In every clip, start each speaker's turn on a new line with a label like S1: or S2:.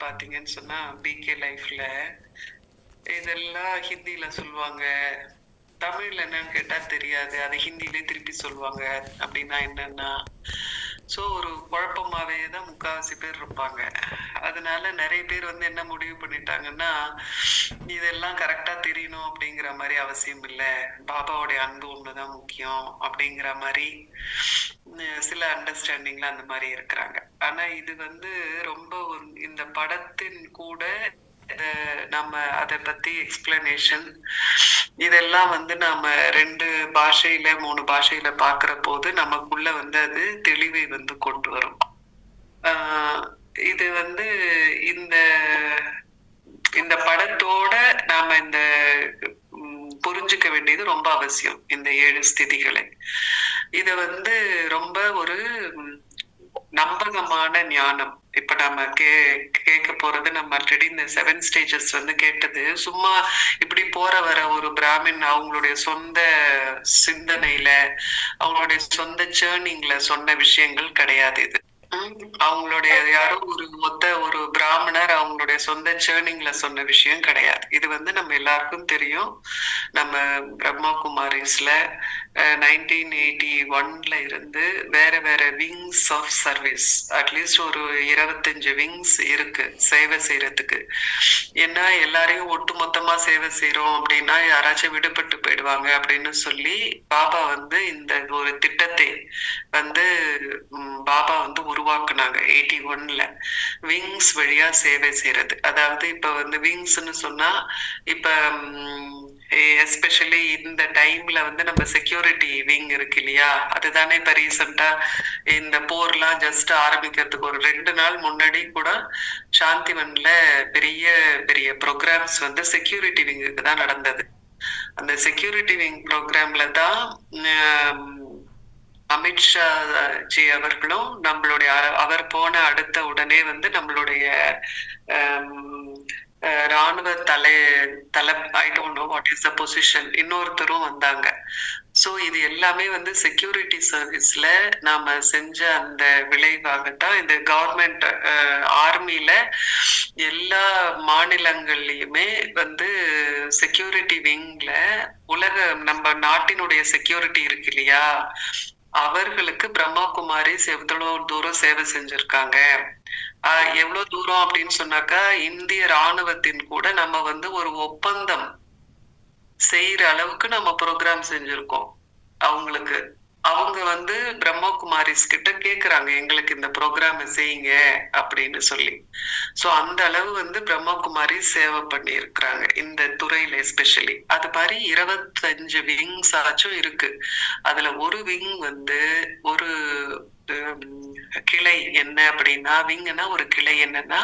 S1: பாத்தீங்கன்னு சொன்னா பிகே லைஃப்ல இதெல்லாம் ஹிந்தில சொல்லுவாங்க. தமிழ்ல என்னன்னு கேட்டா தெரியாது. அதை ஹிந்திலே திருப்பி சொல்லுவாங்க. அப்படின்னா என்னன்னா ஸோ ஒரு குழப்பமாகவே தான் முக்காவாசி பேர் இருப்பாங்க. அதனால நிறைய பேர் வந்து என்ன முடிவு பண்ணிட்டாங்கன்னா இதெல்லாம் கரெக்டாக தெரியணும் அப்படிங்கிற மாதிரி அவசியம் இல்லை. பாபாவுடைய அன்பு ஒண்ணுதான் முக்கியம் அப்படிங்கிற மாதிரி சில அண்டர்ஸ்டாண்டிங்ல அந்த மாதிரி இருக்கிறாங்க. ஆனா இது வந்து ரொம்ப ஒரு- இந்த படத்தின் கூட நம்ம அதை பத்தி எக்ஸ்பிளனேஷன் இதெல்லாம் வந்து நாம ரெண்டு பாஷையில மூணு பாஷையில பாக்குற போது நமக்குள்ள வந்து அது தெளிவை வந்து கொண்டு வரும். ஆஹ் இது வந்து இந்த இந்த படத்தோட நாம இந்த புரிஞ்சுக்க வேண்டியது ரொம்ப அவசியம் இந்த ஏழு ஸ்திதிகளை. இத வந்து ரொம்ப ஒரு நம்பகமான ஞானம். நம்ம கே கேட்க போறது நம்ம ஆல்ரெடி இந்த செவன் ஸ்டேஜஸ் வந்து கேட்டது. சும்மா இப்படி போற வர ஒரு பிராமின் அவங்களுடைய சொந்த சிந்தனையில அவங்களுடைய சொந்த சேர்னிங்ல சொன்ன விஷயங்கள் கிடையாது இது. உம் அவங்களுடைய யாரோ ஒரு மொத்த ஒரு பிராமணர் அவங்களுடைய சொந்த சேர்னிங்ல சொன்ன விஷயம் கிடையாது. இது வந்து நம்ம எல்லாருக்கும் தெரியும். நம்ம பிரம்மா குமாரிஸ்ல நைன்டீன் எயிட்டி ஒன்ல இருந்து வேற வேற விங்ஸ் ஆஃப் சர்வீஸ் அட்லீஸ்ட் ஒரு இருபத்தஞ்சு விங்ஸ் இருக்கு சேவை செய்யறதுக்கு. ஏன்னா எல்லாரையும் ஒட்டு மொத்தமா சேவை செய்யறோம் அப்படின்னா யாராச்சும் விடுபட்டு போயிடுவாங்க அப்படின்னு சொல்லி பாபா வந்து இந்த ஒரு திட்டத்தை வந்து பாபா வந்து உருவாக்குனாங்க எயிட்டி ஒன்ல விங்ஸ் வழியா சேவை செய்யறது. அதாவது இப்ப வந்து விங்ஸ்ன்னு சொன்னா இப்ப எஸ்பெஷலி இந்த டைம்ல வந்து நம்ம செக்யூரிட்டி விங் இருக்கு இல்லையா? அதுதானே இப்ப ரீசெண்டா இந்த போர்லாம் ஜஸ்ட் ஆரம்பிக்கிறதுக்கு ஒரு ரெண்டு நாள் முன்னாடி கூட சாந்திவன்ல பெரிய பெரிய ப்ரோக்ராம்ஸ் வந்து செக்யூரிட்டி விங்குக்கு தான் நடந்தது. அந்த செக்யூரிட்டி விங் ப்ரோக்ராம்ல தான் அமித்ஷா ஜி அவர்களும் நம்மளுடைய அ- அவர் போன அடுத்த உடனே வந்து நம்மளுடைய ராணுவ தலை தலை I don't know what is the position இன்னொருத்தரும் வந்தாங்க. ஸோ இது எல்லாமே வந்து செக்யூரிட்டி சர்வீஸ்ல நாம செஞ்ச அந்த விளைவாகத்தான் இந்த கவர்மெண்ட் ஆர்மியில எல்லா மாநிலங்கள்லயுமே வந்து செக்யூரிட்டி விங்ல உலக நம்ம நாட்டினுடைய செக்யூரிட்டி இருக்கு இல்லையா? அவர்களுக்கு பிரம்மா குமாரி எவ்வளவு தூரம் சேவை செஞ்சிருக்காங்க? எவ்வளவு தூரம் அப்படின்னு சொன்னாக்கா இந்திய ராணுவத்தின் கூட நம்ம வந்து ஒரு ஒப்பந்தம் செய்யற அளவுக்கு நம்ம ப்ரோக்ராம் செஞ்சிருக்கோம். அவங்களுக்கு அவங்க வந்து பிரம்மகுமாரிஸ் கிட்ட கேக்குறாங்க எங்களுக்கு இந்த ப்ரோக்ராம் செய்யுங்க அப்படின்னு சொல்லி. சோ அந்த அளவு வந்து பிரம்மகுமாரி சேவை பண்ணி இருக்கிறாங்க இந்த துறையில எஸ்பெஷலி அது மாதிரி இருபத்தஞ்சு விங்ஸ் ஆச்சும் இருக்கு. அதுல ஒரு விங் வந்து ஒரு கிளை என்ன அப்படின்னா விங்னா ஒரு கிளை என்னன்னா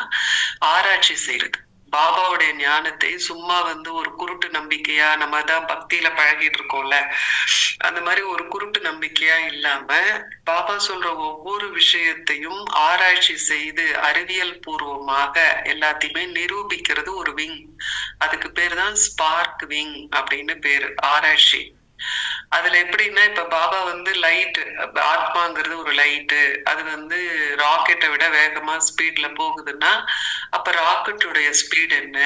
S1: ஆராய்ச்சி செய்யறது பாபாவுடைய ஞானத்தை சும்மா வந்து ஒரு குருட்டு நம்பிக்கையா நம்ம தான் பக்தியில பழகிட்டு இருக்கோம்ல. அந்த மாதிரி ஒரு குருட்டு நம்பிக்கையா இல்லாம பாபா சொல்ற ஒவ்வொரு விஷயத்தையும் ஆராய்ச்சி செய்து அறிவியல் பூர்வமாக எல்லாத்தையுமே நிரூபிக்கிறது ஒரு விங் அதுக்கு பேர் தான் ஸ்பார்க் விங் அப்படின்னு பேரு ஆராய்ச்சி. அதுல எப்படின்னா இப்ப பாபா வந்து லைட் ஆத்மாங்கிறது ஒரு லைட்டு அது வந்து ராக்கெட்டை விட வேகமா ஸ்பீட்ல போகுதுன்னா அப்ப ராக்கெட்டுடைய ஸ்பீட் என்ன?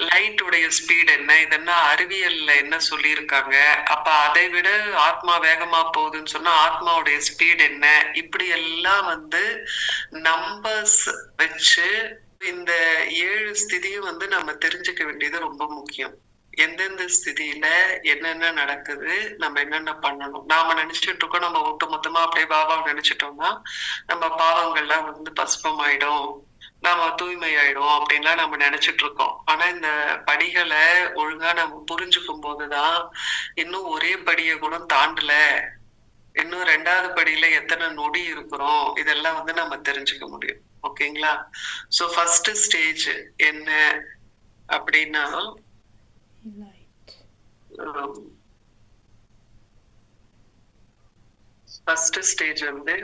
S1: லைட் உடைய ஸ்பீட் என்ன? இதெல்லாம் அறிவியல்ல என்ன சொல்லியிருக்காங்க? அப்ப அதை விட ஆத்மா வேகமா போகுதுன்னு சொன்னா ஆத்மாவுடைய ஸ்பீட் என்ன? இப்படி எல்லாம் வந்து நம்பர்ஸ் வச்சு இந்த ஏழு ஸ்திதியும் வந்து நம்ம தெரிஞ்சுக்க வேண்டியது ரொம்ப முக்கியம். எந்தெந்த ஸ்திதியில என்னென்ன நடக்குது நம்ம என்னென்ன பண்ணணும்? நாம நினைச்சிட்டு இருக்கோம் நம்ம ஒட்டு மொத்தமா அப்படியே பாபாவை நினைச்சிட்டோம்னா நம்ம பாவங்கள்லாம் வந்து பஸ்பம் ஆயிடும் நாம தூய்மை ஆயிடும் அப்படின்லாம் நம்ம நினைச்சிட்டு இருக்கோம். ஆனா இந்த படிகளை ஒழுங்கா நம்ம புரிஞ்சுக்கும் போதுதான் இன்னும் ஒரே படியை கூட தாண்டல. இன்னும் ரெண்டாவது படியில எத்தனை நொடி இருக்கிறோம் இதெல்லாம் வந்து நம்ம தெரிஞ்சுக்க முடியும். ஓகேங்களா? சோ ஃபர்ஸ்ட் ஸ்டேஜ் என்ன அப்படின்னா
S2: light,
S1: ஃபர்ஸ்ட் ஸ்டேஜ் வந்து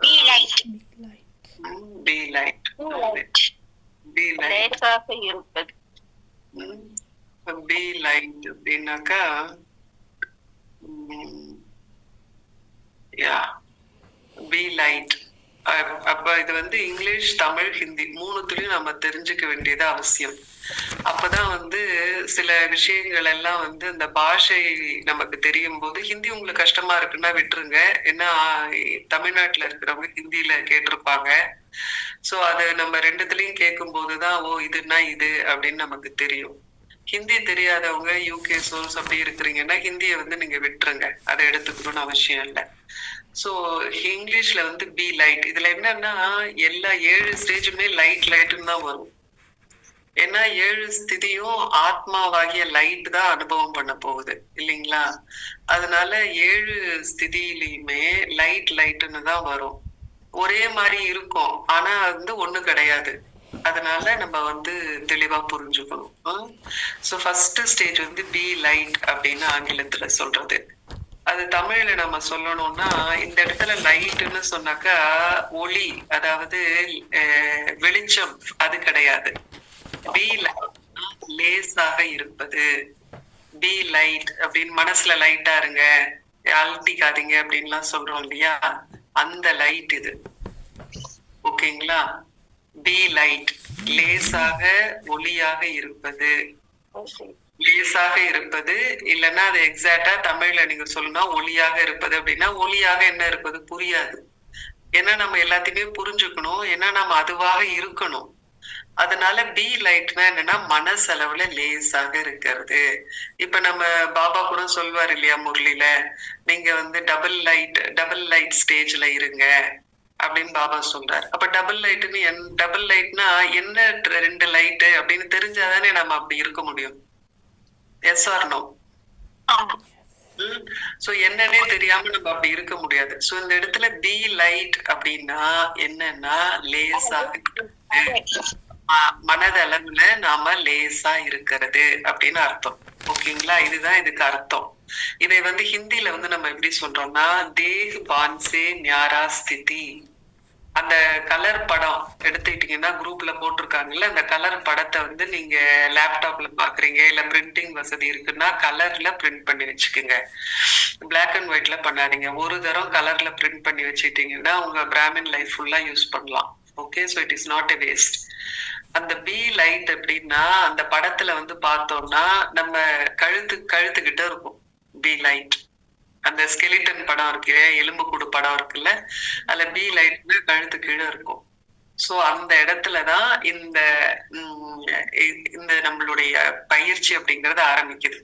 S3: Be light.
S2: big light,
S1: be light
S3: Be light.
S1: Be light
S3: லேசாக இருப்பது
S1: பி லைட் அப்படின்னாக்கா யா பி லைட் அ- அப்ப இது வந்து இங்கிலீஷ் தமிழ் ஹிந்தி மூணுத்துலயும் நம்ம தெரிஞ்சுக்க வேண்டியது அவசியம். அப்பதான் வந்து சில விஷயங்கள் எல்லாம் வந்து அந்த பாஷை நமக்கு தெரியும் போது ஹிந்தி உங்களுக்கு கஷ்டமா இருக்குன்னா விட்டுருங்க. ஏன்னா தமிழ்நாட்டுல இருக்கிறவங்க ஹிந்தியில கேட்டிருப்பாங்க. சோ அது நம்ம ரெண்டுத்துலயும் கேட்கும் போதுதான் ஓ இதுன்னா இது அப்படின்னு நமக்கு தெரியும். ஹிந்தி தெரியாதவங்க யூகே சோர்ஸ் அப்படி இருக்கிறீங்கன்னா ஹிந்தியை வந்து நீங்க விட்டுருங்க. அதை எடுத்துக்கணும்னு அவசியம் இல்லை. ஸோ இங்கிலீஷ்ல வந்து பி லைட் இதுல என்னன்னா எல்லா ஏழு ஸ்டேஜுமே லைட் லைட்னு தான் வரும். ஏன்னா ஏழு ஸ்திதியும் ஆத்மாவாகிய லைட் தான் அனுபவம் பண்ண போகுது. இல்லைங்களா? அதனால ஏழு ஸ்திதியிலையுமே லைட் லைட்னு தான் வரும். ஒரே மாதிரி இருக்கும். ஆனா அது வந்து ஒண்ணு கிடையாது. அதனால நம்ம வந்து தெளிவா புரிஞ்சுக்கணும். ஸோ ஃபர்ஸ்ட் ஸ்டேஜ் வந்து பி லைட் அப்படின்னு ஆங்கிலத்துல சொல்றது. அது தமிழ்ல நம்ம சொல்லணும்னா இந்த இடத்துல லைட்டுன்னு சொன்னாக்கா ஒளி அதாவது வெளிச்சம் அது கிடையாது. பி லேசாக இருப்பது. பி லைட் அப்படின்னு மனசுல லைட்டா இருங்க அழட்டிக்காதீங்க அப்படின்லாம் சொல்றோம் இல்லையா? அந்த லைட் இது. ஓகேங்களா? பி லைட் லேசாக ஒளியாக இருப்பது. லேசாக இருப்பது இல்லைன்னா அது எக்ஸாக்டா தமிழ்ல நீங்க சொல்லணும்னா ஒளியாக இருப்பது அப்படின்னா ஒளியாக என்ன இருப்பது புரியாது. ஏன்னா நம்ம எல்லாத்தையுமே புரிஞ்சுக்கணும். ஏன்னா நம்ம அதுவாக இருக்கணும். அதனால பி லைட்னா என்னன்னா மனசளவுல லேசாக இருக்கிறது. இப்ப நம்ம பாபா கூட சொல்வார் இல்லையா முரளியில நீங்க வந்து டபுள் லைட் டபுள் லைட் ஸ்டேஜ்ல இருங்க அப்படின்னு பாபா சொல்றாரு. அப்ப டபுள் லைட்னு என் டபுள் லைட்னா என்ன ரெண்டு லைட்டு அப்படின்னு தெரிஞ்சாதானே நம்ம அப்படி இருக்க முடியும். எஸ் ஆர் நோ சோ என்னன்னே தெரியாம நம்ம அப்படி இருக்க முடியாது. சோ இந்த இடத்துல பி லைட் அப்படின்னா என்னன்னா லேசாக மனதளவுல நாம லேசா இருக்கிறது அப்படின்னு அர்த்தம். ஓகேங்களா? இதுதான் இதுக்கு அர்த்தம். இதை வந்து ஹிந்தில வந்து நம்ம எப்படி சொல்றோம்னா தேக் பான்சே ஞாரா ஸ்திதி. அந்த கலர் படம் எடுத்துக்கிட்டீங்கன்னா குரூப்ல போட்டிருக்காங்கல்ல அந்த கலர் படத்தை வந்து நீங்க லேப்டாப்ல பாக்குறீங்க இல்ல பிரிண்டிங் வசதி இருக்குன்னா கலர்ல பிரிண்ட் பண்ணி வச்சுக்கோங்க. பிளாக் அண்ட் ஒயிட்ல பண்ணாதீங்க. ஒரு தரம் கலர்ல பிரிண்ட் பண்ணி வச்சுட்டீங்கன்னா உங்க பிராமின் லைஃப் ஃபுல்லா யூஸ் பண்ணலாம். Okay so it is not a waste அந்த பி லைட் அப்படின்னா அந்த படத்துல வந்து பார்த்தோம்னா நம்ம கழுத்து கழுத்துக்கிட்ட இருக்கும் பி லைட் அந்த ஸ்கெலிட்டன் படம் இருக்கு எலும்புக்கூடு படம் இருக்குல்ல? அதுல பி லைட்னு கழுத்து கீழே இருக்கும். சோ அந்த இடத்துலதான் இந்த உம், இந்த நம்மளுடைய பயிற்சி அப்படிங்கறது ஆரம்பிக்குது.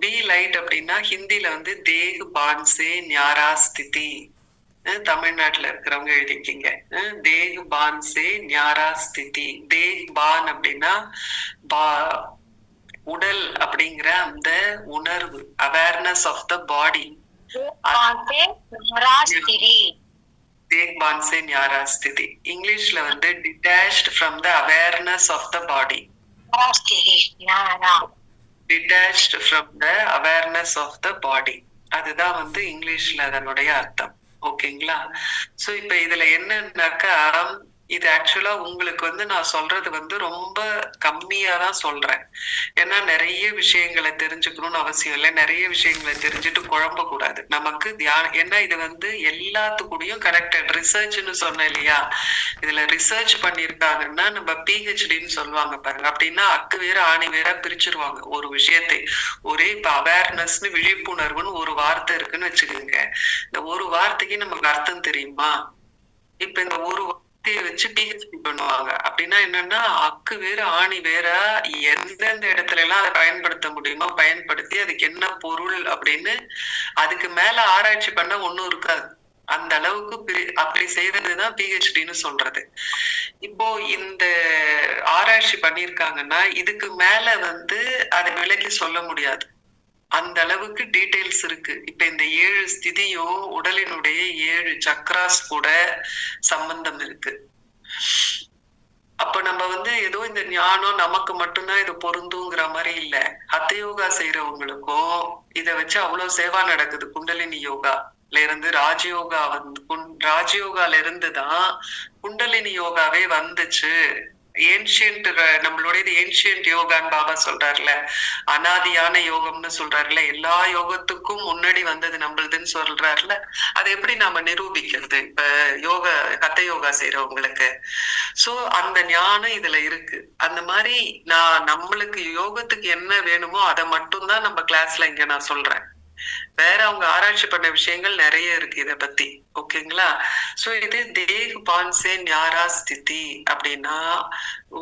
S1: பி லைட் அப்படின்னா ஹிந்தில வந்து தேக் பான்சே ஞாரா ஸ்திதி. தமிழ்நாட்டுல இருக்கிறவங்க எழுதிக்கிங்க அஹ் தேக் பான்சே ஞாரா ஸ்திதி. தேக் பான் அப்படின்னா பா உடல் அப்படிங்கிற அந்த உணர்வு அவேர்னஸ் ஆஃப் த பாடி
S3: ராஸ்திரி
S1: தேக் பான்சே ஞாரா ஸ்திதி இங்கிலீஷ்ல வந்து detached from the awareness of
S3: the body
S1: detached from the awareness of the body அதுதான் வந்து இங்கிலீஷ்ல அதனுடைய அர்த்தம். ஓகேங்களா? சோ இப்ப இதுல என்னன்னாக்கா இது ஆக்சுவலா உங்களுக்கு வந்து நான் சொல்றது வந்து ரொம்ப கம்மியா தான் சொல்றேன். ஏன்னா நிறைய விஷயங்களை தெரிஞ்சுக்கணும்னு அவசியம் இல்லை. நிறைய விஷயங்களை தெரிஞ்சுட்டு குழம்ப கூடாது. நமக்கு தியானம் ஏன்னா இது வந்து எல்லாத்துக்கூடயும் கனெக்டட் ரிசர்ச்னு சொன்னேன் இல்லையா? இதுல ரிசர்ச் பண்ணியிருக்காங்கன்னா நம்ம பிஹெச்டின்னு சொல்லுவாங்க பாருங்க. அப்படின்னா அக்கு வேற ஆணி வேற பிரிச்சிருவாங்க. ஒரு விஷயத்தை. ஒரே இப்ப அவேர்னஸ்னு விழிப்புணர்வுன்னு ஒரு வார்த்தை இருக்குன்னு வச்சுக்கோங்க. இந்த ஒரு வார்த்தைக்கு நமக்கு அர்த்தம் தெரியுமா? இப்ப இந்த ஒரு வார்த்தையை வச்சு பிஹெச்டி பண்ணுவாங்க. அப்படின்னா என்னன்னா அக்கு வேற ஆணி வேற எந்தெந்த இடத்துல எல்லாம் அதை பயன்படுத்த முடியுமோ பயன்படுத்தி அதுக்கு என்ன பொருள் அப்படின்னு அதுக்கு மேல ஆராய்ச்சி பண்ண ஒண்ணும் இருக்காது. அந்த அளவுக்கு பிரி- அப்படி செய்யறதுதான் பிஹெச்டின்னு சொல்றது. இப்போ இந்த ஆராய்ச்சி பண்ணிருக்காங்கன்னா இதுக்கு மேல வந்து அதை விலக்கி சொல்ல முடியாது. அந்த அளவுக்கு டீடைல்ஸ் இருக்கு. இப்ப இந்த ஏழு ஸ்திதியும் உடலினுடைய ஏழு சக்ராஸ் கூட சம்பந்தம் இருக்கு. அப்ப நம்ம வந்து ஏதோ இந்த ஞானம் நமக்கு மட்டும்தான் இது பொருந்துங்கிற மாதிரி இல்ல. ஹத்த யோகா செய்யறவங்களுக்கும் இத வச்சு அவ்வளவு சேவா நடக்குது. குண்டலினி யோகா இருந்து ராஜயோகா வந்து குண்- ராஜயோகால இருந்து தான் குண்டலினி யோகாவே வந்துச்சு. ஏன்ஷியன்ட் நம்மளுடையது ஏன்ஷியன்ட் யோகான்னு பாபா சொல்றாருல அனாதியான யோகம்னு சொல்றாருல எல்லா யோகத்துக்கும் முன்னாடி வந்தது நம்மளுதுன்னு சொல்றாருல அதை எப்படி நாம நிரூபிக்கிறது? இப்ப யோக கத்த யோகா செய்யறவங்களுக்கு சோ அந்த ஞானம் இதுல இருக்கு. அந்த மாதிரி நான் நம்மளுக்கு யோகத்துக்கு என்ன வேணுமோ அதை மட்டும்தான் நம்ம கிளாஸ்ல இங்க நான் சொல்றேன். வேற அவங்க ஆராய்ச்சி பண்ண விஷயங்கள் நிறைய இருக்கு இதை பத்தி ஓகேங்களா? சோ இது தேக் பான்சே ஞாரா ஸ்திதி அப்படின்னா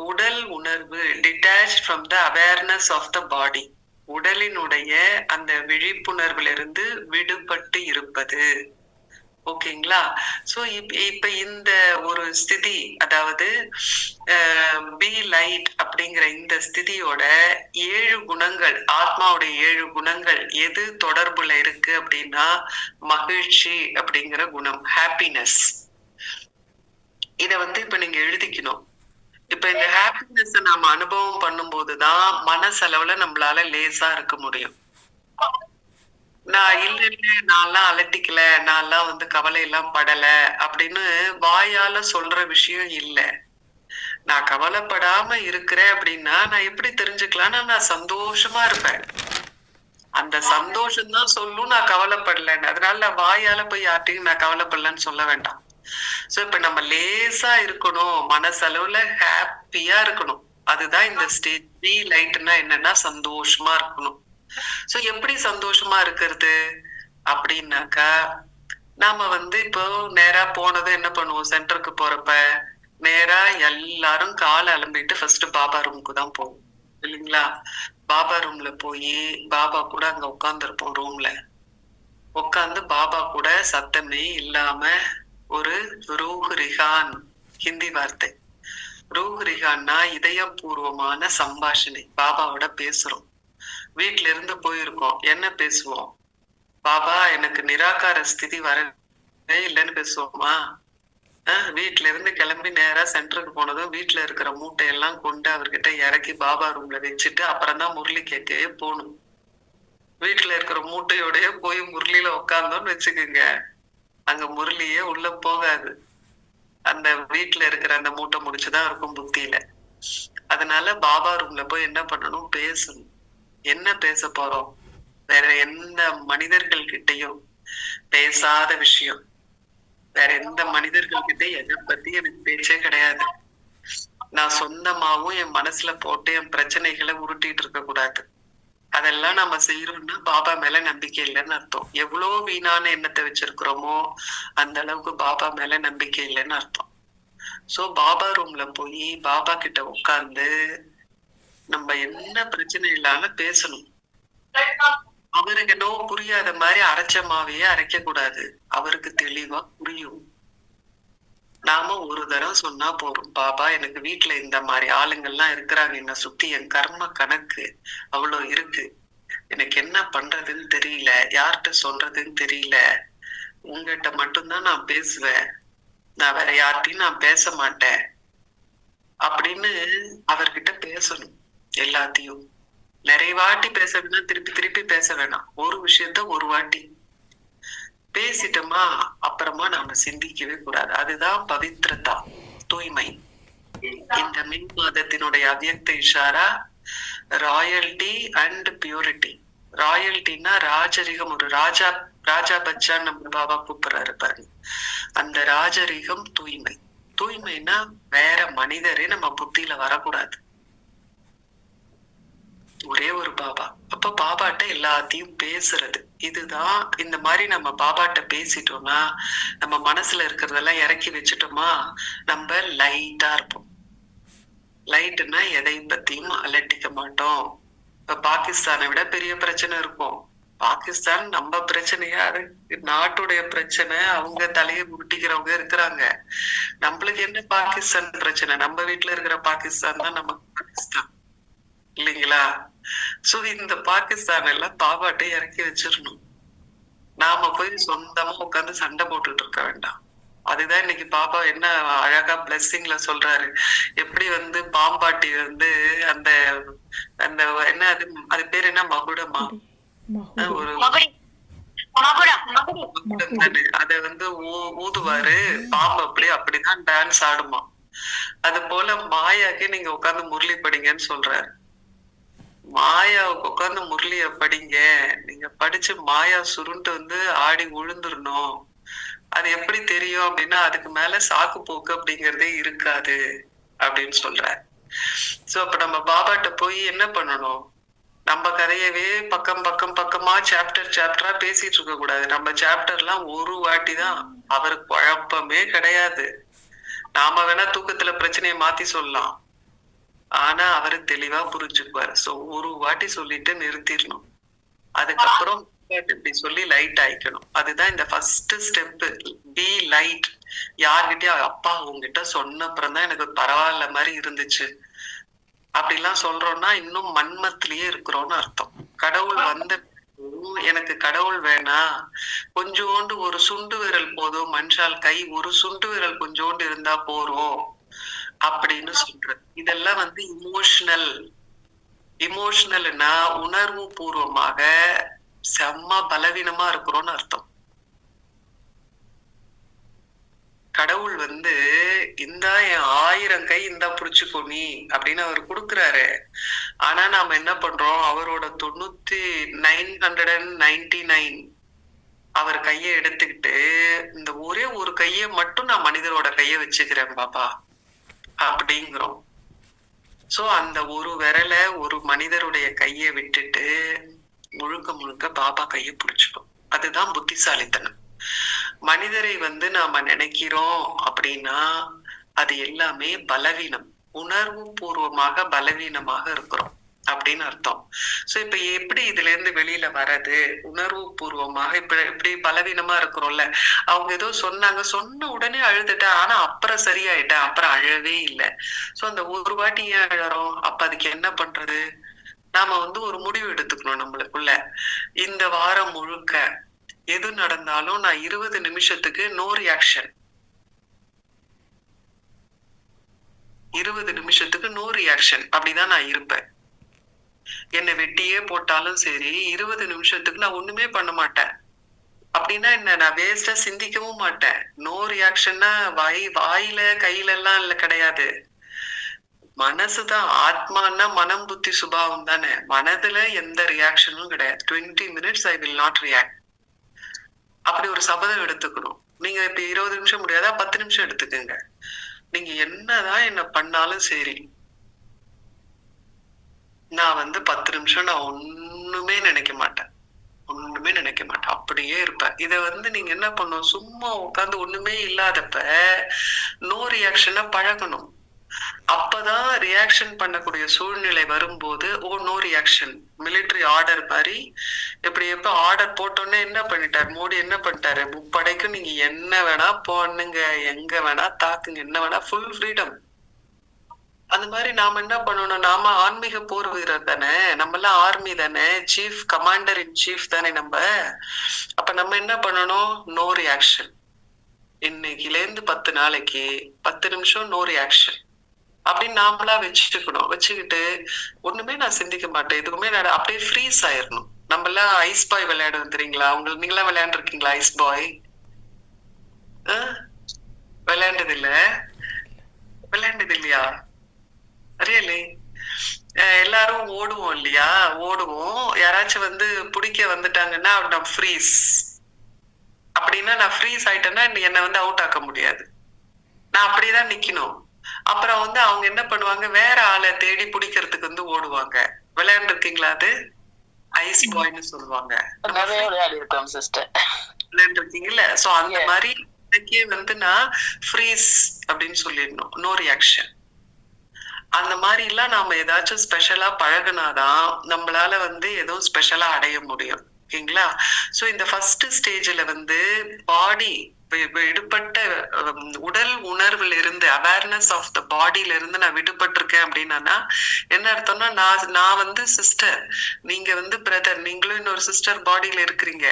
S1: உடல் உணர்வு detach from the awareness of the body உடலினுடைய அந்த விழிப்புணர்வுல இருந்து விடுபட்டு இருப்பது. ஓகேங்களா? சோ இப்ப இந்த ஒரு ஸ்திதி அதாவது பி லைட் அப்படிங்கிற இந்த ஸ்திதியோட ஏழு குணங்கள் ஆத்மாவுடைய ஏழு குணங்கள் எது தொடர்புல இருக்கு அப்படின்னா மகிழ்ச்சி அப்படிங்கிற குணம் ஹாப்பினஸ் இத வந்து இப்ப நீங்க எழுதிக்கணும். இப்ப இந்த ஹாப்பினஸ் நாம அனுபவம் பண்ணும்போதுதான் மனசளவுல நம்மளால லேசா இருக்க முடியும். நான் இல்ல இல்ல நான்லாம் அலட்டிக்கல நான்லாம் வந்து கவலை எல்லாம் படல அப்படின்னு வாயால சொல்ற விஷயம் இல்ல. நான் கவலைப்படாம இருக்கிறேன் அப்படின்னா நான் எப்படி தெரிஞ்சுக்கலாம்னா நான் சந்தோஷமா இருப்பேன். அந்த சந்தோஷம் தான் சொல்லும் நான் கவலைப்படலன்னு. அதனால நான் வாயால போய் யார்ட்டையும் நான் கவலைப்படலன்னு சொல்ல வேண்டாம். சோ இப்ப நம்ம லேசா இருக்கணும் மனசளவுல ஹாப்பியா இருக்கணும். அதுதான் இந்த ஸ்டேஜ் த்ரீ லைட்னா என்னன்னா சந்தோஷமா இருக்கணும். சோ எப்படி சந்தோஷமா இருக்கிறது? அப்படின்னாக்கா நாம வந்து இப்போ நேரா போனது என்ன பண்ணுவோம்? சென்டருக்கு போறப்ப நேரா எல்லாரும் காலை அலம்பிட்டு ஃபர்ஸ்ட் பாபா ரூமுக்கு தான் போவோம். இல்லைங்களா? பாபா ரூம்ல போய் பாபா கூட அங்க உட்காந்துருப்போம் ரூம்ல உட்காந்து பாபா கூட சத்தமே இல்லாம ஒரு ரூஹ்ரிகான் ஹிந்தி வார்த்தை. ரூஹ்ரிகான்னா இதயபூர்வமான சம்பாஷணை. பாபாவோட பேசுறோம். வீட்ல இருந்து போயிருக்கோம். என்ன பேசுவோம்? பாபா எனக்கு நிராகார ஸ்திதி வரவே இல்லைன்னு பேசுவோமா? ஆஹ் வீட்ல இருந்து கிளம்பி நேரா சென்டருக்கு போனதும் வீட்ல இருக்கிற மூட்டையெல்லாம் கொண்டு அவர்கிட்ட இறக்கி பாபா ரூம்ல வச்சுட்டு அப்புறம் தான் முரளி கேட்கவே போகணும். வீட்டுல இருக்கிற மூட்டையோடய போய் முரளியில உட்கார்ந்தோம்னு வச்சுக்கோங்க. அங்க முரளியே உள்ள போகாது. அந்த வீட்டுல இருக்கிற அந்த மூட்டை முடிச்சுதான் இருக்கும் புத்தியில. அதனால பாபா ரூம்ல போய் என்ன பண்ணணும்? பேசணும். என்ன பேச போறோம்? வேற எந்த மனிதர்கள் கிட்டையும் பேசாத விஷயம். வேற எந்த மனிதர்கள் கிட்ட எதை பத்தி எனக்கு பேச்சே கிடையாது. நான் சொந்தமாவும் என் மனசுல போட்டு என் பிரச்சனைகளை உருட்டிட்டு இருக்க கூடாது. அதெல்லாம் நம்ம செய்யறோம்னா பாபா மேல நம்பிக்கை இல்லைன்னு அர்த்தம். எவ்வளவு வீணான எண்ணத்தை வச்சிருக்கிறோமோ அந்த அளவுக்கு பாபா மேல நம்பிக்கை இல்லைன்னு அர்த்தம். சோ பாபா ரூம்ல போய் பாபா கிட்ட உட்கார்ந்து நம்ம என்ன பிரச்சனை இல்லாம பேசணும்? அவருக்கு நோ புரியாத மாதிரி அரைச்ச மாவையே அரைக்க கூடாது அவருக்கு தெளிவா புரியும். நாம ஒரு தடவை சொன்னா போறோம் பாபா எனக்கு வீட்டுல இந்த மாதிரி ஆளுங்கள்லாம் இருக்கிறாங்க. என்ன சுத்தி என் கர்ம கணக்கு அவ்வளவு இருக்கு. எனக்கு என்ன பண்றதுன்னு தெரியல. யார்கிட்ட சொல்றதுன்னு தெரியல. உங்ககிட்ட மட்டும்தான் நான் பேசுவேன். நான் வேற யார்கிட்டயும் நான் பேச மாட்டேன். அப்படின்னு அவர்கிட்ட பேசணும். எல்லாத்தையும். நிறைய வாட்டி பேச வேணாம் திருப்பி திருப்பி பேச வேணாம் ஒரு விஷயத்த ஒரு வாட்டி பேசிட்டோமா அப்புறமா நாம சிந்திக்கவே கூடாது. அதுதான் பவித்ரதா தூய்மை. இந்த மின் மாதத்தினுடைய அவ்யக்த இஷாரா ராயல்டி அண்ட் பியூரிட்டி. ராயல்டினா ராஜரிகம் ஒரு ராஜா ராஜா பச்சான் நம்ம பாபா கூப்பிடுறாரு பாருங்க. அந்த ராஜரிகம் தூய்மை. தூய்மைன்னா வேற மனிதரே நம்ம புத்தியில வரக்கூடாது. ஒரே ஒரு பாபா. அப்ப பாபாட்ட எல்லாத்தையும் பேசுறது. இதுதான் இந்த மாதிரி நம்ம பாபாட்ட பேசிட்டோம்னா நம்ம மனசுல இருக்கிறதெல்லாம் இறக்கி வச்சுட்டோமா நம்ம லைட்டா இருப்போம். லைட்டுன்னா எதையும் பத்தியும் அலட்டிக்க மாட்டோம். இப்ப பாகிஸ்தானை விட பெரிய பிரச்சனை இருக்கும். பாகிஸ்தான் நம்ம பிரச்சனையா நாட்டுடைய பிரச்சனை அவங்க தலையை முட்டிக்கிறவங்க இருக்கிறாங்க. நம்மளுக்கு என்ன பாகிஸ்தான் பிரச்சனை? நம்ம வீட்டுல இருக்கிற பாகிஸ்தான் தான் நம்ம பாகிஸ்தான். இல்லைங்களா? சோ இந்த பாகிஸ்தான் எல்லாம் பாபாட்டை இறக்கி வச்சிடணும் நாம போய் சொந்தமா உட்கார்ந்து சண்டை போட்டுட்டு இருக்க வேண்டாம். அதுதான் இன்னைக்கு பாபா என்ன அழகா பிளஸ்ஸிங்ல சொல்றாரு. எப்படி வந்து பாம்பாட்டி வந்து அந்த அந்த என்ன அது அது பேர் என்ன? மகுடமா. ஒரு. அத வந்து ஊ- ஊதுவாரு. பாம்பு அப்படியே அப்படிதான் டான்ஸ் ஆடுமா. அது போல மாயாக்கு நீங்க உட்கார்ந்து முரளி படிங்கன்னு சொல்றாரு. மாயாவுக்கு உட்காந்து முரளிய படிங்க. நீங்க படிச்சு மாயா சுருண்டு வந்து ஆடி விழுந்துடணும் அது எப்படி தெரியும் அப்படின்னா அதுக்கு மேல சாக்கு போக்கு அப்படிங்கறதே இருக்காது அப்படின்னு சொல்ற சோ அப்ப நம்ம பாபாட்ட போய் என்ன பண்ணணும்? நம்ம கதையவே பக்கம் பக்கம் பக்கமா சாப்டர் சாப்டரா பேசிட்டு இருக்க கூடாது. நம்ம சாப்டர்லாம் ஒரு வாட்டி தான். அவருக்கு குழப்பமே கிடையாது. நாம வேணா தூக்கத்துல பிரச்சனையை மாத்தி சொல்லலாம். ஆனா அவரு தெளிவா புரிஞ்சுக்குவாரு. சோ ஒரு வாட்டி சொல்லிட்டு நிறுத்திடணும். அதுக்கப்புறம் இப்படி சொல்லி லைட் ஆயிக்கணும். அதுதான் இந்த ஃபர்ஸ்ட் ஸ்டெப் பி லைட் யார்கிட்டயும் அப்பா உங்ககிட்ட சொன்ன அப்புறம் தான் எனக்கு பரவாயில்ல மாதிரி இருந்துச்சு. அப்படிலாம் சொல்றோம்னா இன்னும் மன்மத்திலேயே இருக்கிறோம்னு அர்த்தம். கடவுள் வந்த எனக்கு கடவுள் வேணாம் கொஞ்சோண்டு ஒரு சுண்டு விரல் போதும். மனுஷால் கை ஒரு சுண்டு விரல் கொஞ்சோண்டு இருந்தா போறோம். அப்படின்னு சொல்றது. இதெல்லாம் வந்து இமோஷனல் இமோஷனல்னா உணர்வு பூர்வமாக செம்ம பலவீனமா இருக்கிறோம்னு அர்த்தம். கடவுள் வந்து இந்தா என் ஆயிரம் கை இந்தா புடிச்சுக்கோ நீ அப்படின்னு அவர் கொடுக்குறாரு. ஆனா நாம என்ன பண்றோம்? அவரோட தொண்ணூத்தி nine hundred and ninety nine அவர் கையை எடுத்துக்கிட்டு இந்த ஒரே ஒரு கையை மட்டும் நான் மனிதரோட கையை வச்சுக்கிறேன் பாப்பா. அப்படிங்கிறோம். சோ அந்த ஒரு விரல ஒரு மனிதருடைய கையை விட்டுட்டு முழுக்க முழுக்க பாபா கையை பிடிச்சுக்கும். அதுதான் புத்திசாலித்தனம். மனிதரை வந்து நாம நினைக்கிறோம் அப்படின்னா அது எல்லாமே பலவீனம். உணர்வு பூர்வமாக பலவீனமாக இருக்கிறோம். அப்படின்னு அர்த்தம். சோ இப்ப எப்படி இதுல இருந்து வெளியில வர்றது? உணர்வு பூர்வமாக இப்ப இப்படி பலவீனமா இருக்கிறோம்ல. அவங்க ஏதோ சொன்னாங்க சொன்ன உடனே அழுதுட்டேன் ஆனா அப்புறம் சரியாயிட்டேன் அப்புறம் அழவே இல்லை. சோ அந்த ஒரு வாட்டி ஏன் அழறோம்? அப்ப அதுக்கு என்ன பண்றது? நாம வந்து ஒரு முடிவு எடுத்துக்கணும் நம்மளுக்குள்ள. இந்த வாரம் முழுக்க எது நடந்தாலும் நான் இருபது நிமிஷத்துக்கு நோ ரியாக்ஷன் இருபது நிமிஷத்துக்கு நோ ரியாக்ஷன் அப்படிதான் நான் இருப்பேன். என்னை வெட்டியே போட்டாலும் சரி இருபது நிமிஷத்துக்கு நான் ஒண்ணுமே பண்ண மாட்டேன். அப்படின்னா என்ன? நான் வேஸ்டா சிந்திக்கவும் மாட்டேன். நோ ரியாக்ஷன்னா வாய் வாயில கையில எல்லாம் இல்ல கிடையாது. மனசுதான். ஆத்மான்னா மனம் புத்தி சுபாவம் தானே. மனதுல எந்த ரியாக்ஷனும் கிடையாது. Twenty minutes I will not react அப்படி ஒரு சபதம் எடுத்துக்கணும். நீங்க இப்ப இருபது நிமிஷம் முடியாதா? பத்து நிமிஷம் எடுத்துக்கோங்க. நீங்க என்னதான் என்ன பண்ணாலும் சரி நான் வந்து பத்து நிமிஷம் நான் ஒண்ணுமே நினைக்க மாட்டேன். ஒண்ணுமே நினைக்க மாட்டேன். அப்படியே இருப்பேன். இத வந்து நீங்க என்ன பண்ணும் சும்மா உட்காந்து ஒண்ணுமே இல்லாதப்ப நோ ரியாக்ஷனை பழகணும். அப்பதான் ரியாக்ஷன் பண்ணக்கூடிய சூழ்நிலை வரும்போது oh no reaction military order மாதிரி இப்படி எப்ப ஆர்டர் போட்டோன்னே என்ன பண்ணிட்டார்? மோடி என்ன பண்ணிட்டாரு? முப்படைக்கும் நீங்க என்ன வேணா பண்ணுங்க. எங்க வேணா தாக்குங்க. என்ன வேணா ஃபுல் ஃப்ரீடம் அந்த மாதிரி நாம என்ன பண்ணணும்? நாம ஆன்மீக போர் வீரர் தானே? நம்ம எல்லாம் ஆர்மி தானே? சீஃப் கமாண்டர் இன் சீஃப் தானே நம்ம? அப்ப நம்ம என்ன பண்ணணும்? நோ ரியாக்ஷன் இன்னைக்குல இருந்து பத்து நாளைக்கு பத்து நிமிஷம் நோ ரியாக்ஷன் அப்படின்னு நாமளா வச்சுக்கணும். வச்சுக்கிட்டு ஒண்ணுமே நான் சிந்திக்க மாட்டேன். எதுவுமே நான் அப்படியே ஃப்ரீஸ் ஆயிரணும். நம்ம எல்லாம் ஐஸ் பாய் விளையாடுவோம் தெரியுங்களா? உங்களுக்கு நீங்களா விளையாண்டுருக்கீங்களா ஐஸ் பாய் விளையாண்டது இல்ல விளையாண்டது இல்லையா ரியலி எல்லாரும் ஓடுவோம் இல்லையா? ஓடுவோம். யாராச்சும் வந்து பிடிக்க வந்துட்டாங்கன்னா நான் ஃப்ரீஸ் அப்படின்னா நான் ஃப்ரீஸ் ஆயிட்டேன்னா என்னை வந்து அவுட் ஆக்க முடியாது. நான் அப்படியேதான் நிக்கணும். அப்புறம் வந்து அவங்க என்ன பண்ணுவாங்க வேற ஆளை தேடி பிடிக்கிறதுக்கு வந்து ஓடுவாங்க. விளையாண்டுருக்கீங்களா அது? ஐஸ் பாய்னு சொல்லுவாங்க. விளையாண்டுருக்கீங்கல்ல? சோ அந்த. மாதிரி இதுக்கே வந்து நான் ஃப்ரீஸ் அப்படின்னு சொல்லிடணும். நோ ரியாக்ஷன் அந்த மாதிரி எல்லாம் நாம ஏதாச்சும் ஸ்பெஷலா பழகுனாதான் நம்மளால வந்து ஏதோ ஸ்பெஷலா அடைய முடியும். ஓகேங்களா? சோ இந்த ஃபர்ஸ்ட் ஸ்டேஜ்ல வந்து பாடி விடுபட்ட உடல் உணர்வுல இருந்து அவேர்னஸ் ஆஃப் த பாடியில இருந்து நான் விடுபட்டிருக்கேன் அப்படின்னா என்ன அர்த்தம்னா நான் நான் வந்து சிஸ்டர் நீங்க வந்து பிரதர் நீங்களும் இன்னொரு சிஸ்டர் பாடியில இருக்கிறீங்க.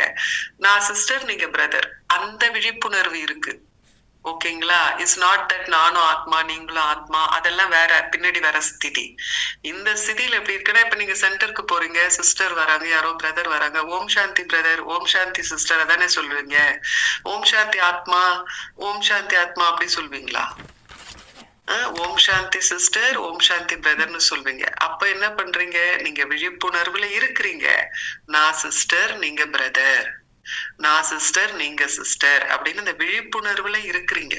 S1: நான் சிஸ்டர் நீங்க பிரதர் அந்த விழிப்புணர்வு இருக்கு. ஓகேங்களா? இட்ஸ் நாட் தட் நானும் ஆத்மா நீங்களும் ஆத்மா அதெல்லாம் வேற பின்னாடி வேற ஸ்திதி இந்த ஸ்திதியில எப்படி இருக்குன்னா இப்ப நீங்க சென்டருக்கு போறீங்க சிஸ்டர் வராங்க யாரோ பிரதர் வராங்க ஓம் சாந்தி பிரதர் ஓம் சாந்தி சிஸ்டர் அதானே சொல்லுவீங்க ஓம் சாந்தி ஆத்மா ஓம் சாந்தி ஆத்மா அப்படி சொல்வீங்களா? ஓம் சாந்தி சிஸ்டர் ஓம் சாந்தி பிரதர்னு சொல்வீங்க. அப்ப என்ன பண்றீங்க? நீங்க விழிப்புணர்வுல இருக்கிறீங்க. நான் சிஸ்டர் நீங்க பிரதர் நான் சிஸ்டர் நீங்க சிஸ்டர் அப்படின்னு இந்த விழிப்புணர்வுல இருக்கிறீங்க.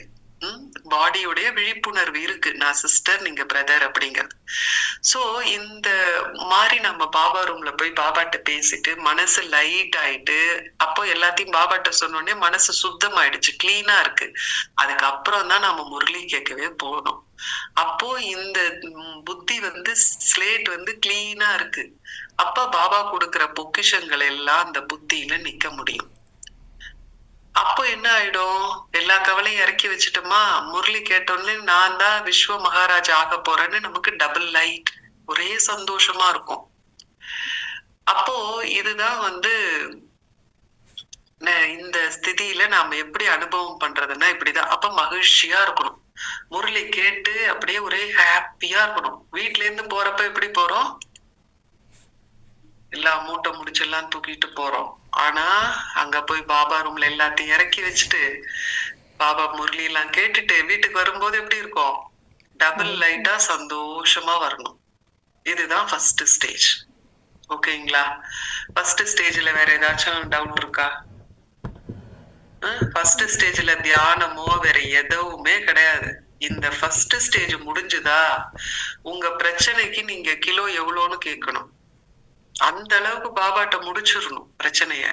S1: பாடியுடைய விழிப்புணர்வு இருக்கு. நான் சிஸ்டர் நீங்க பிரதர் அப்படிங்கிறது. சோ இந்த மாதிரி நம்ம பாபா ரூம்ல போய் பாபாட்ட பேசிட்டு மனசு லைட் ஆயிட்டு அப்போ எல்லாத்தையும் பாபாட்ட சொன்னோடனே மனசு சுத்தமாயிடுச்சு கிளீனா இருக்கு. அதுக்கப்புறம் தான் நம்ம முரளி கேட்கவே போனோம். அப்போ இந்த புத்தி வந்து ஸ்லேட் வந்து கிளீனா இருக்கு. அப்ப பாபா கொடுக்கிற பொக்கிஷங்கள் எல்லாம் அந்த புத்தியில நிக்க முடியும். அப்போ என்ன ஆயிடும்? எல்லா கவலையும் இறக்கி வச்சுட்டோமா? முரளி கேட்டோன்னே நான் தான் விஸ்வ மகாராஜா ஆக போறேன்னு நமக்கு டபுள் லைட் ஒரே சந்தோஷமா இருக்கும். அப்போ இதுதான் வந்து ந- இந்த ஸ்திதியில நாம எப்படி அனுபவம் பண்றதுன்னா இப்படிதான். அப்ப மகிழ்ச்சியா இருக்கணும். முரளி கேட்டு அப்படியே ஒரே ஹாப்பியா இருக்கணும். வீட்ல இருந்து போறப்ப எப்படி போறோம்? எல்லா மூட்டை முடிச்செல்லாம் தூக்கிட்டு போறோம். ஆனா அங்க போய் பாபா ரூம்ல எல்லாத்தையும் இறக்கி வச்சுட்டு பாபா முரளி எல்லாம் கேட்டுட்டு வீட்டுக்கு வரும்போது எப்படி இருக்கும்? டபுள் லைட்டா சந்தோஷமா வரணும். இதுதான் ஃபர்ஸ்ட் ஸ்டேஜ் ஓகேங்களா ஃபர்ஸ்ட் ஸ்டேஜ்ல வேற ஏதாச்சும் டவுட் இருக்கா? ஃபர்ஸ்ட் ஸ்டேஜ்ல தியானமோ வேற எதுவுமே கிடையாது. இந்த ஃபர்ஸ்ட் ஸ்டேஜ் முடிஞ்சுதா? உங்க பிரச்சனைக்கு நீங்க கிலோ எவ்வளோன்னு கேட்கணும். அந்த அளவுக்கு பாபாட்ட முடிச்சிடணும் பிரச்சனைய.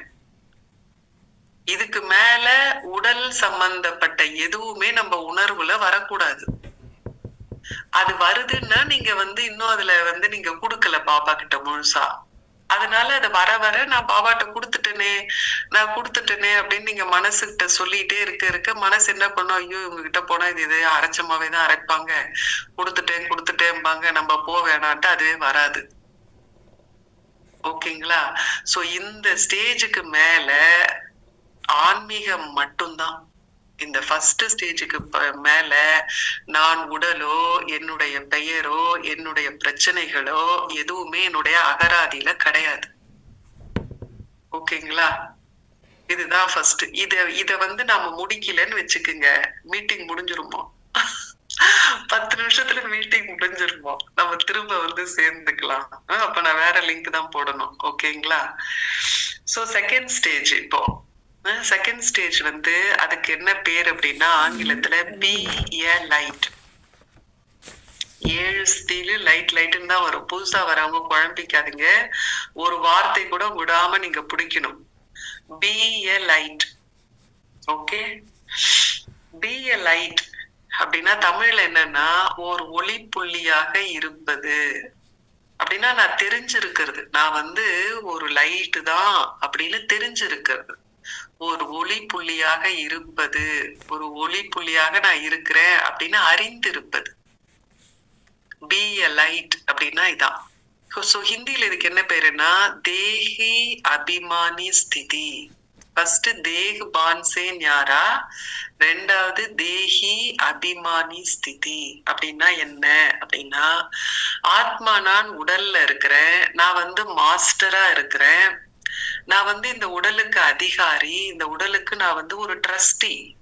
S1: இதுக்கு மேல உடல் சம்பந்தப்பட்ட எதுவுமே நம்ம உணர்வுல வரக்கூடாது. அது வருதுன்னா நீங்க வந்து இன்னும் அதுல வந்து நீங்க குடுக்கல பாபா கிட்ட முழுசா. அதனால அது வர வர நான் பாபாட்ட கொடுத்துட்டேனே நான் கொடுத்துட்டேனே அப்படின்னு நீங்க மனசுகிட்ட சொல்லிட்டே இருக்க இருக்க மனசு என்ன பண்ணும்? ஐயோ இவங்க கிட்ட போனா இது இது அரைச்சமாவே தான் அரைப்பாங்க. கொடுத்துட்டேன் கொடுத்துட்டேன்பாங்க நம்ம போக வேணான்ட்டு அதுவே வராது. ஓகேங்களா? சோ இந்த ஸ்டேஜுக்கு மேல ஆன்மீகம் மட்டும்தான். இந்த ஃபர்ஸ்ட் ஸ்டேஜுக்கு மேல நான் உடலோ என்னுடைய பெயரோ என்னுடைய பிரச்சனைகளோ எதுவுமே என்னுடைய அகராதியில கிடையாது. ஓகேங்களா? இதுதான் ஃபர்ஸ்ட் இத இத வந்து நாம முடிக்கலன்னு வச்சுக்குங்க. மீட்டிங் முடிஞ்சிருமோ? பத்து நிமிஷத்துல மீட்டிங் முடிஞ்சிருமோ? நம்ம திரும்ப வந்து சேர்ந்துக்கலாம். அப்ப நான் வேற லிங்க் தான் போடணும். ஓகேங்களா? சோ செகண்ட் ஸ்டேஜ் இப்போ. செகண்ட் ஸ்டேஜ் வந்து அதுக்கு என்ன பேர் அப்படின்னா ஆங்கிலத்துல பி ஏ லைட் ஏழு ஸ்டீலு லைட் லைட்டுன்னு தான் வரும். புதுசா வரவங்க குழம்பிக்காதீங்க. ஒரு வார்த்தை கூட விடாம நீங்க பிடிக்கணும். Be a light okay be a light அப்படின்னா தமிழ்ல என்னன்னா ஒரு ஒளி புள்ளியாக இருப்பது. அப்படின்னா நான் தெரிஞ்சிருக்கிறது. நான் வந்து ஒரு லைட்டு தான் அப்படின்னு தெரிஞ்சிருக்கிறது. ஒரு ஒளி புள்ளியாக இருப்பது. ஒரு ஒளி புள்ளியாக நான் இருக்கிறேன் அப்படின்னு அறிந்திருப்பது. பி எ லைட் அப்படின்னா இதான். ஸோ ஹிந்தியில இதுக்கு என்ன பேருன்னா தேஹி அபிமானி ஸ்திதி. ஃபர்ஸ்ட் தேஹ் பான்சே ஞாரா ரெண்டாவது தேஹி அபிமானி ஸ்திதி அப்படின்னா என்ன? அப்படின்னா ஆத்மா நான் உடல்ல இருக்கிறேன் நான் வந்து மாஸ்டரா இருக்கிறேன். நான் வந்து இந்த உடலுக்கு அதிகாரி இந்த உடலுக்கு நான் வந்து ஒரு ட்ரஸ்டி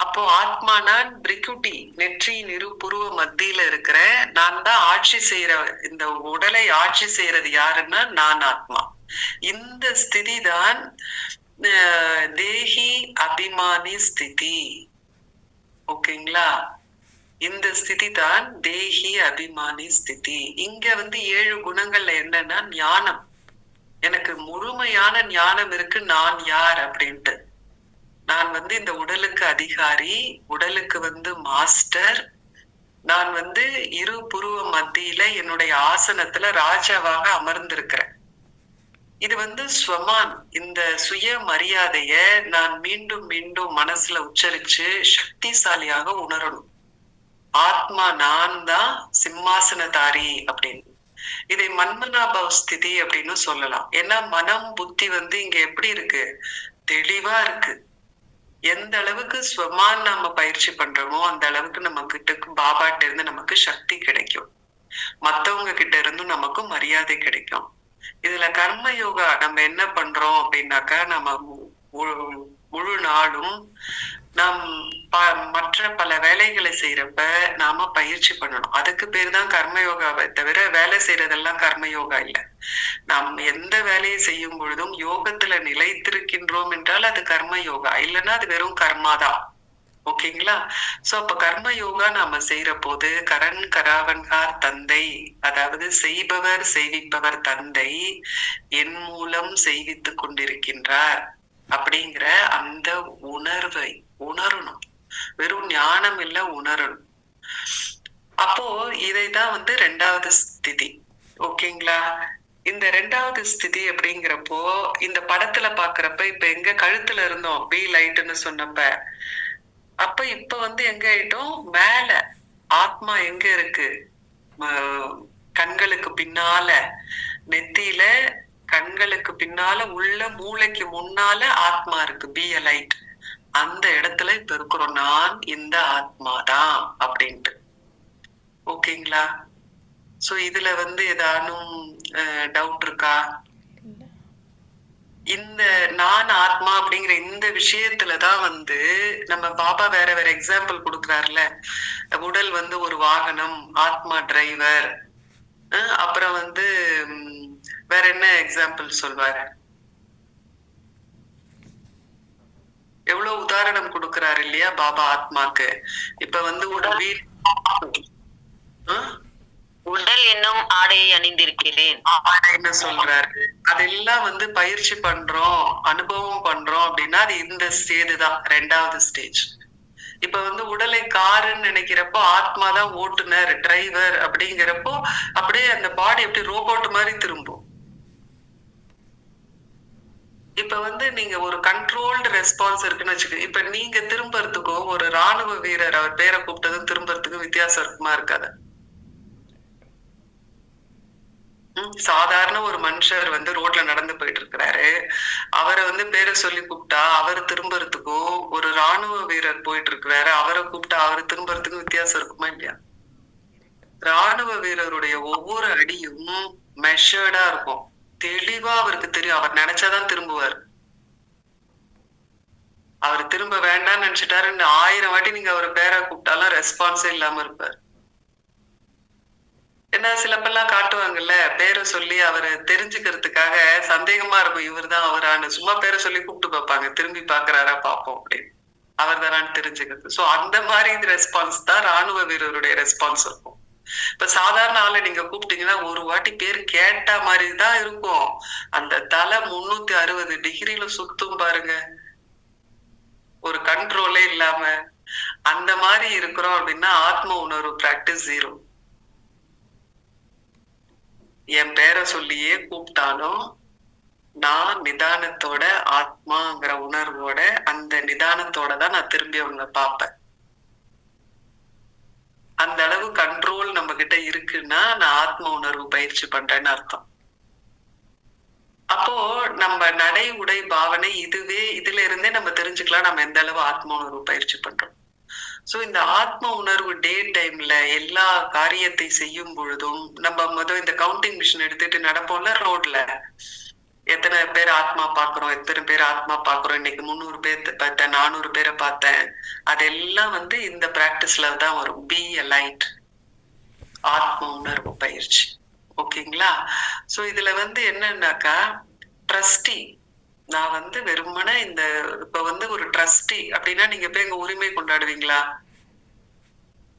S1: அப்போ ஆத்மா நான் பிரிக்குட்டி நெற்றியின் இரு புருவ மத்தியில இருக்கிறேன். நான் தான் ஆட்சி செய்யற இந்த உடலை ஆட்சி செய்யறது யாருன்னா நான் ஆத்மா. இந்த ஸ்திதி தான் தேகி தேஹி அபிமானி ஸ்திதி. ஓகேங்களா? இந்த ஸ்திதி தான் தேஹி அபிமானி ஸ்திதி. இங்க வந்து ஏழு குணங்கள்ல என்னன்னா ஞானம். எனக்கு முழுமையான ஞானம் இருக்கு நான் யார் அப்படின்ட்டு. நான் வந்து இந்த உடலுக்கு அதிகாரி உடலுக்கு வந்து மாஸ்டர். நான் வந்து இரு புருவ மத்தியில என்னுடைய ஆசனத்துல ராஜாவாக அமர்ந்திருக்கிறேன். இது வந்து ஸ்வமான் இந்த சுய மரியாதைய நான் மீண்டும் மீண்டும் மனசுல உச்சரிச்சு சக்திசாலியாக உணரணும். ஆத்மா நான் தான் சிம்மாசனதாரி அப்படின்னு. இதை மன்மனாபவ ஸ்திதி அப்படின்னு சொல்லலாம். ஏன்னா மனம் புத்தி வந்து இங்க எப்படி இருக்கு? தெளிவா இருக்கு. எந்த அளவுக்கு ஸ்வமான் நம்ம பயிற்சி பண்றோமோ அந்த அளவுக்கு நம்ம கிட்ட பாபாட்ட இருந்து நமக்கு சக்தி கிடைக்கும். மத்தவங்க கிட்ட இருந்தும் நமக்கு மரியாதை கிடைக்கும். இதுல கர்ம யோகா நம்ம என்ன பண்றோம் அப்படின்னாக்கா நம்ம முழு நாளும் நாம் ப- மற்ற பல வேலைகளை செய்யறப்ப நாம பயிற்சி பண்ணணும். அதுக்கு பேர் தான் கர்மயோகாவை தவிர வேலை செய்யறதெல்லாம் கர்மயோகா இல்ல. நாம் எந்த வேலையை செய்யும் பொழுதும் யோகத்துல நிலைத்திருக்கின்றோம் என்றால் அது கர்ம யோகா. இல்லைன்னா அது வெறும் கர்மாதான் ஓகேங்களா? சோ அப்ப கர்ம யோகா நாம செய்யற போது கரண் கராவன்கார் தந்தை அதாவது செய்பவர் செய்விப்பவர் தந்தை என் மூலம் செய்வித்துக் கொண்டிருக்கின்றார் அப்படிங்கிற அந்த உணர்வை உணரணும். வெறும் ஞானம் இல்ல உணரணும். அப்போ இதைதான் வந்து ரெண்டாவது ஸ்திதி. ஓகேங்களா? இந்த ரெண்டாவது ஸ்திதி அப்படிங்கிறப்போ இந்த படத்துல பாக்குறப்ப இப்ப எங்க கழுத்துல இருந்தோம் பி லைட்னு சொன்னப்ப அப்ப இப்ப வந்து எங்க ஆயிட்டோம்? மேல. ஆத்மா எங்க இருக்கு? கண்களுக்கு பின்னால. நெத்தியில கண்களுக்கு பின்னால உள்ள மூளைக்கு முன்னால ஆத்மா இருக்கு. பி லைட் அந்த இடத்துல இப்ப இருக்கிறோம். நான் இந்த ஆத்மா தான் அப்படின்ட்டு. ஓகேங்களா? சோ இதுல வந்து ஏதானும் டவுட் இருக்கா? இந்த நான் ஆத்மா அப்படிங்கிற இந்த விஷயத்துலதான் வந்து நம்ம பாபா வேற வேற எக்ஸாம்பிள் கொடுக்குறாருல. உடல் வந்து ஒரு வாகனம் ஆத்மா டிரைவர் அப்புறம் வந்து வேற என்ன எக்ஸாம்பிள் சொல்வாரு? எவ்வளவு உதாரணம் கொடுக்கறாரு இல்லையா பாபா ஆத்மாக்கு? இப்ப வந்து ஒரு வீடு ஆ?
S4: உடல் என்னும் ஆடையை அணிந்திருக்கிறேன்.
S1: என்ன சொல்றாரு? அதெல்லாம் வந்து பயிற்சி பண்றோம் அனுபவம் பண்றோம் அப்படின்னா அது இந்த ஸ்டேஜ் தான் ரெண்டாவது ஸ்டேஜ் இப்ப வந்து உடலை காருன்னு நினைக்கிறப்போ ஆத்மா தான் ஓட்டுநர் டிரைவர் அப்படிங்கிறப்போ அப்படியே அந்த பாடி எப்படி ரோபோட் மாதிரி திரும்பும். இப்ப வந்து நீங்க ஒரு கண்ட்ரோல்டு ரெஸ்பான்ஸ் இருக்குன்னு வச்சுக்கோங்க இப்ப நீங்க திரும்புறதுக்கும் ஒரு ராணுவ வீரர் அவர் பேரை கூப்பிட்டதும் திரும்புறதுக்கும் வித்தியாசம் இருக்குமா இருக்காது. சாதாரண ஒரு மனுஷர் வந்து ரோட்ல நடந்து போயிட்டு இருக்கிறாரு அவரை வந்து பேரை சொல்லி கூப்பிட்டா அவர் திரும்புறதுக்கும் ஒரு ராணுவ வீரர் போயிட்டு இருக்கிறாரு அவரை கூப்பிட்டா அவர் திரும்புறதுக்கும் வித்தியாசம் இருக்குமா இல்லையா? ராணுவ வீரருடைய ஒவ்வொரு அடியும் மெஷர்டா இருக்கும். தெளிவா அவருக்கு தெரியும். அவர் நினைச்சாதான் திரும்புவார். அவர் திரும்ப வேண்டாம்னு நினைச்சிட்டாருன்னு ஆயிரம் வாட்டி நீங்க அவரை பேரை கூப்பிட்டாலும் ரெஸ்பான்ஸே இல்லாம இருப்பார். ஏன்னா சிலப்பெல்லாம் காட்டுவாங்கல்ல? பேரை சொல்லி அவரை தெரிஞ்சுக்கிறதுக்காக சந்தேகமா இருக்கும். இவர்தான் அவரான்னு. சும்மா பேரை சொல்லி கூப்பிட்டு பார்ப்பாங்க. திரும்பி பாக்குறாரா பார்ப்போம் அப்படின்னு. அவர் தானான்னு தெரிஞ்சுக்கிறது. சோ அந்த மாதிரி ரெஸ்பான்ஸ் தான் ராணுவ வீரருடைய ரெஸ்பான்ஸ் இருக்கும். இப்ப சாதாரண ஆளை நீங்க கூப்பிட்டீங்கன்னா ஒரு வாட்டி பேர் கேட்ட மாதிரி தான் இருக்கும். அந்த தலை முன்னூத்தி அறுபது டிகிரியில சுத்தும் பாருங்க. ஒரு கண்ட்ரோலே இல்லாம. அந்த மாதிரி இருக்கிறோம் அப்படின்னா ஆத்ம உணர்வு பிராக்டிஸ் ஜீரோ என் பேரை சொல்லியே கூப்பிட்டாலும் நான் நிதானத்தோட ஆத்மாங்கிற உணர்வோட அந்த நிதானத்தோட தான் நான் திரும்பி அவங்கள பார்ப்பேன். அந்த அளவு கண்ட்ரோல் நம்ம கிட்ட இருக்குன்னா நான் ஆத்ம உணர்வு பயிற்சி பண்றேன்னு அர்த்தம். அப்போ நம்ம நடை உடை பாவனை இதுவே இதுல இருந்தே நம்ம தெரிஞ்சுக்கலாம் நம்ம எந்த அளவு ஆத்ம உணர்வு பயிற்சி பண்றோம். ஸோ இந்த ஆத்ம உணர்வு டே டைம்ல எல்லா காரியத்தை செய்யும் பொழுதும் நம்ம முதல் இந்த கவுண்டிங் மிஷின் எடுத்துட்டு நடப்போம்ல ரோட்ல எத்தனை பேர் ஆத்மா பாக்குறோம் எத்தனை பேர் ஆத்மா பாக்குறோம் இன்னைக்கு முந்நூறு பேர் பார்த்தேன் நானூறு பேரை பார்த்தேன். அதெல்லாம் வந்து இந்த பிராக்டிஸ்ல தான் வரும். பி லைட் ஆத்ம உணர்வு பயிற்சி. ஓகேங்களா சோ இதுல வந்து என்னன்னாக்கா ட்ரஸ்டி நான் வந்து வெறுமனே இந்த இப்ப வந்து ஒரு ட்ரஸ்டி அப்படின்னா நீங்க போய் எங்க உரிமை கொண்டாடுவீங்களா?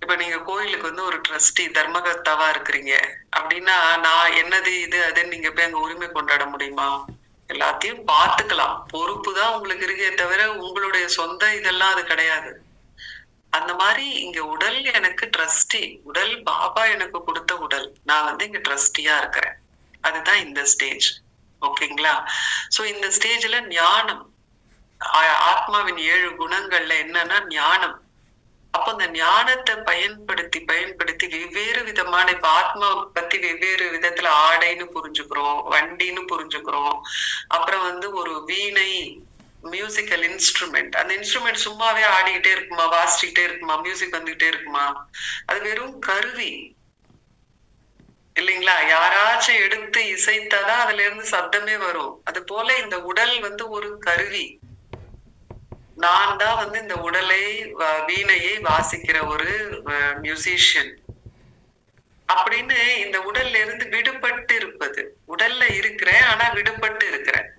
S1: இப்ப நீங்க கோயிலுக்கு வந்து ஒரு ட்ரஸ்டி தர்மகர்த்தாவா இருக்கிறீங்க. அப்படின்னா நான் என்னது இது அதுன்னு நீங்க போய் அங்க உரிமை கொண்டாட முடியுமா? எல்லாத்தையும் பார்த்துக்கலாம். பொறுப்பு தான் உங்களுக்கு இருக்கே தவிர உங்களுடைய சொந்த இதெல்லாம் அது கிடையாது. அந்த மாதிரி இங்க உடல் எனக்கு ட்ரஸ்டி உடல் பாபா எனக்கு கொடுத்த உடல். நான் வந்து இங்க ட்ரஸ்டியா இருக்கிறேன். அதுதான் இந்த ஸ்டேஜ் ஓகேங்களா? சோ இந்த ஸ்டேஜ்ல ஞானம் ஆத்மாவின் ஏழு குணங்கள்ல என்னன்னா ஞானம். அப்ப அந்த ஞானத்தை பயன்படுத்தி பயன்படுத்தி வெவ்வேறு விதமான இப்ப ஆத்மா பத்தி வெவ்வேறு விதத்துல ஆடைன்னு புரிஞ்சுக்கிறோம் வண்டின்னு புரிஞ்சுக்கிறோம். அப்புறம் வந்து ஒரு வீணை மியூசிக்கல் இன்ஸ்ட்ருமெண்ட் அந்த இன்ஸ்ட்ருமெண்ட் சும்மாவே ஆடிக்கிட்டே இருக்குமா வாசிச்சுக்கிட்டே இருக்குமா மியூசிக் வந்துகிட்டே இருக்குமா? அது வெறும் கருவி. இல்லைங்களா? யாராச்சும் எடுத்து இசைத்தாதான் அதுல இருந்து சத்தமே வரும். அது போல இந்த உடல் வந்து ஒரு கருவி. நான் தான் வந்து இந்த உடலை வீணையை வாசிக்கிற ஒரு மியூசிஷியன் அப்படின்னு இந்த உடல்ல இருந்து விடுபட்டு இருப்பது. உடல்ல இருக்கிறேன் ஆனா விடுபட்டு இருக்கிறேன்.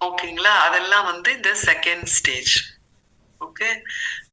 S1: ஓகேங்களா? அதெல்லாம் வந்து இந்த செகண்ட் ஸ்டேஜ் ஓகே